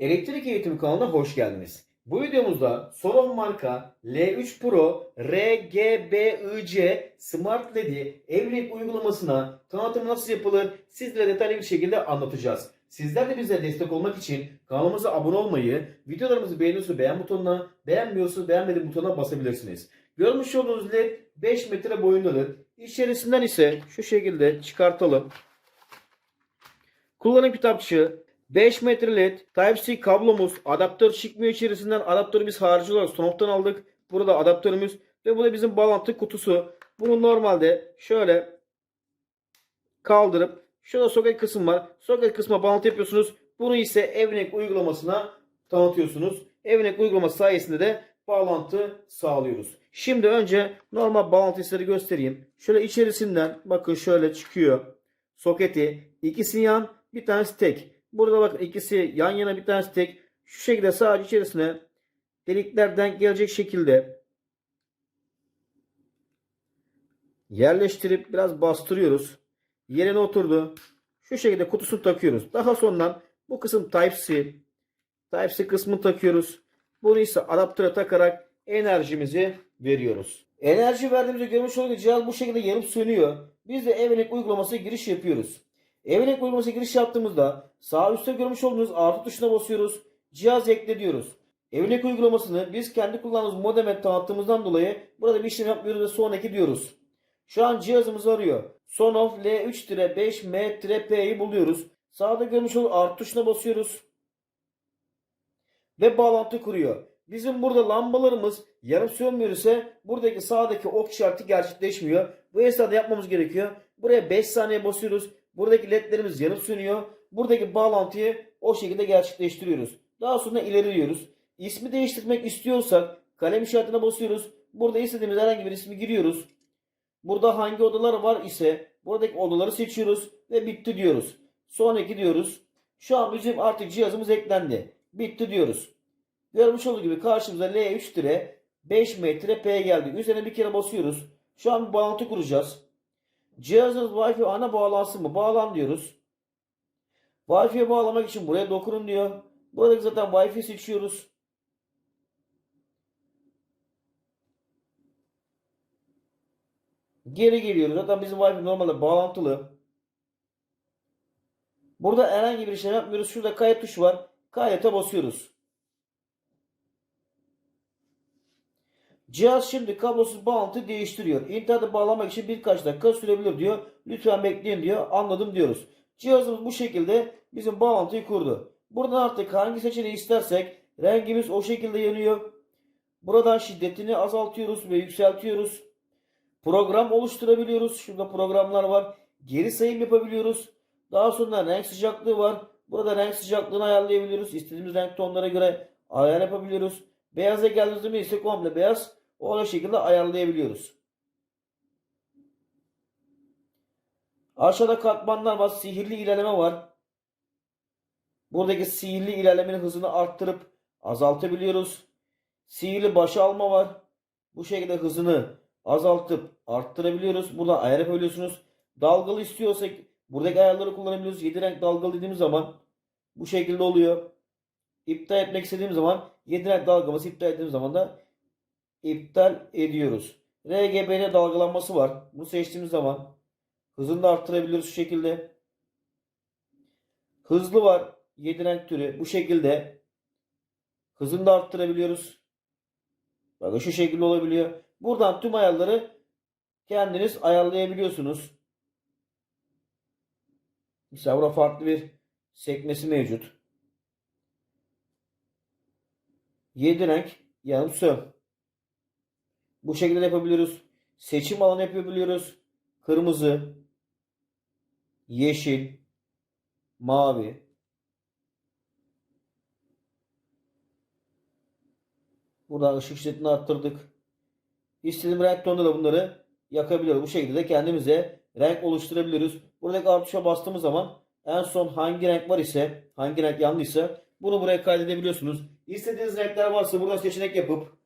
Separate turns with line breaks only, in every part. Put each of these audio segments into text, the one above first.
Elektrik Eğitimi kanalına hoş geldiniz. Bu videomuzda Soron marka L3 Pro RGBIC Smart LED'i Evlilik uygulamasına tanıtım nasıl yapılır sizlere detaylı bir şekilde anlatacağız. Sizler de bize destek olmak için kanalımıza abone olmayı, videolarımızı beğeniyorsanız beğen butonuna, beğenmiyorsanız beğenmedim butonuna basabilirsiniz. Görmüş olduğunuz LED 5 metre boyundadır. İçerisinden ise şu şekilde çıkartalım. Kullanım kitapçığı, 5 metre led, Type-C kablomuz, adaptör çıkmıyor içerisinden. Adaptörü biz harici olarak Sonoff'tan aldık. Burada adaptörümüz ve bu da bizim bağlantı kutusu. Bunu normalde şöyle kaldırıp şurada soket kısım var. Soket kısmına bağlantı yapıyorsunuz. Bunu ise Evnek uygulamasına tanıtıyorsunuz. Evnek uygulaması sayesinde de bağlantı sağlıyoruz. Şimdi önce normal bağlantı sizlere göstereyim. Şöyle içerisinden bakın şöyle çıkıyor. Soketi. ikisi yan bir tanesi tek. Burada bakın ikisi yan yana bir tanesi tek. Şu şekilde sadece içerisine deliklerden gelecek şekilde yerleştirip biraz bastırıyoruz. Yerine oturdu. Şu şekilde kutusunu takıyoruz. Daha sonra bu kısım Type-C. Type-C kısmını takıyoruz. Bunu ise adaptöre takarak enerjimizi veriyoruz. Enerji verdiğimizde görmüş olduğunuz cihaz bu şekilde yanıp sönüyor. Biz de Evenek uygulaması giriş yapıyoruz. Evenek uygulaması giriş yaptığımızda sağ üstte görmüş olduğunuz artı tuşuna basıyoruz. Cihaz ekle diyoruz. Evenek uygulamasını biz kendi kullandığımız modeme tanıttığımızdan dolayı burada bir işlem yapmıyoruz ve sonraki diyoruz. Şu an cihazımız arıyor. Sonoff L3-5M-P'yi buluyoruz. Sağda görmüş olduğunuz artı tuşuna basıyoruz. Ve bağlantı kuruyor. Bizim burada lambalarımız yarım sönmüyor ise buradaki sağdaki ok işareti gerçekleşmiyor. Bu esnada yapmamız gerekiyor. Buraya 5 saniye basıyoruz. Buradaki ledlerimiz yanıp sönüyor. Buradaki bağlantıyı o şekilde gerçekleştiriyoruz. Daha sonra ilerliyoruz. İsmi değiştirmek istiyorsak kalem işaretine basıyoruz. Burada istediğimiz herhangi bir ismi giriyoruz. Burada hangi odalar var ise buradaki odaları seçiyoruz ve bitti diyoruz. Sonraki diyoruz. Şu an bizim artık cihazımız eklendi. Bitti diyoruz. Görmüş olduğu gibi karşımıza L3 tire 5 metre P geldi. Üzerine bir kere basıyoruz. Şu an bir bağlantı kuracağız. Cihazınız Wi-Fi ana bağlansın mı? Bağlan diyoruz. Wi-Fi'ye bağlamak için buraya dokunun diyor. Buradaki zaten Wi-Fi seçiyoruz. Geri geliyoruz. Zaten bizim Wi-Fi normalde bağlantılı. Burada herhangi bir şey yapmıyoruz. Şurada kayıt tuşu var. Kaydete basıyoruz. Cihaz şimdi kablosuz bağlantı değiştiriyor. İnternete bağlamak için birkaç dakika sürebilir diyor. Lütfen bekleyin diyor. Anladım diyoruz. Cihazımız bu şekilde bizim bağlantıyı kurdu. Buradan artık hangi seçeneği istersek rengimiz o şekilde yanıyor. Buradan şiddetini azaltıyoruz ve yükseltiyoruz. Program oluşturabiliyoruz. Şurada programlar var. Geri sayım yapabiliyoruz. Daha sonra renk sıcaklığı var. Burada renk sıcaklığını ayarlayabiliyoruz. İstediğimiz renk tonlara göre ayar yapabiliyoruz. Beyaza geldiğimizde ise komple beyaz. O şekilde ayarlayabiliyoruz. Aşağıda katmanlar var. Sihirli ilerleme var. Buradaki sihirli ilerlemenin hızını arttırıp azaltabiliyoruz. Sihirli başa alma var. Bu şekilde hızını azaltıp arttırabiliyoruz. Burada ayar yapabiliyorsunuz. Dalgalı istiyorsak buradaki ayarları kullanabiliyoruz. 7 renk dalgalı dediğimiz zaman bu şekilde oluyor. İptal etmek istediğim zaman 7 renk dalgaması iptal ettiğimiz zaman da iptal ediyoruz. RGB'de dalgalanması var. Bunu seçtiğimiz zaman hızını da arttırabiliyoruz şu şekilde. Hızlı var. 7 renk türü. Bu şekilde hızını da arttırabiliyoruz. Bakın şu şekilde olabiliyor. Buradan tüm ayarları kendiniz ayarlayabiliyorsunuz. Mesela burada farklı bir sekmesi mevcut. 7 renk yanıp sön. Bu şekilde de yapabiliyoruz. Seçim alanı yapabiliyoruz. Kırmızı, yeşil, mavi. Burada ışık şiddetini arttırdık. İstediğim renk tonunda da bunları yakabiliyoruz. Bu şekilde de kendimize renk oluşturabiliyoruz. Buradaki artışa bastığımız zaman en son hangi renk var ise, hangi renk yanlıysa bunu buraya kaydedebiliyorsunuz. İstediğiniz renkler varsa buradan seçenek yapıp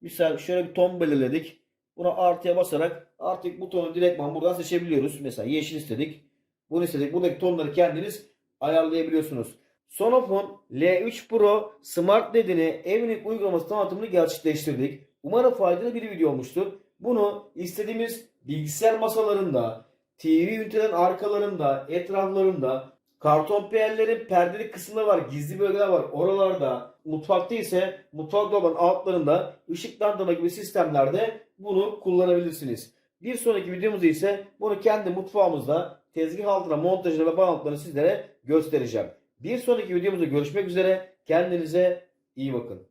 misal şöyle bir ton belirledik. Buna artıya basarak artık bu tonu direktman buradan seçebiliyoruz. Mesela yeşil istedik. Bunu istedik. Buradaki tonları kendiniz ayarlayabiliyorsunuz. Sonofon L3 Pro Smart LED'ini Evinik uygulaması tanıtımını gerçekleştirdik. Umarım faydalı bir video olmuştur. Bunu istediğimiz bilgisayar masalarında, TV ünitelerin arkalarında, etraflarında, karton piyerlerin perdeli kısımları var, gizli bölgeler var. Oralarda, mutfakta ise mutfak dolabının altlarında ışıklandırma gibi sistemlerde bunu kullanabilirsiniz. Bir sonraki videomuzda ise bunu kendi mutfağımızda tezgah altına montajını ve bağlantılarını sizlere göstereceğim. Bir sonraki videomuzda görüşmek üzere. Kendinize iyi bakın.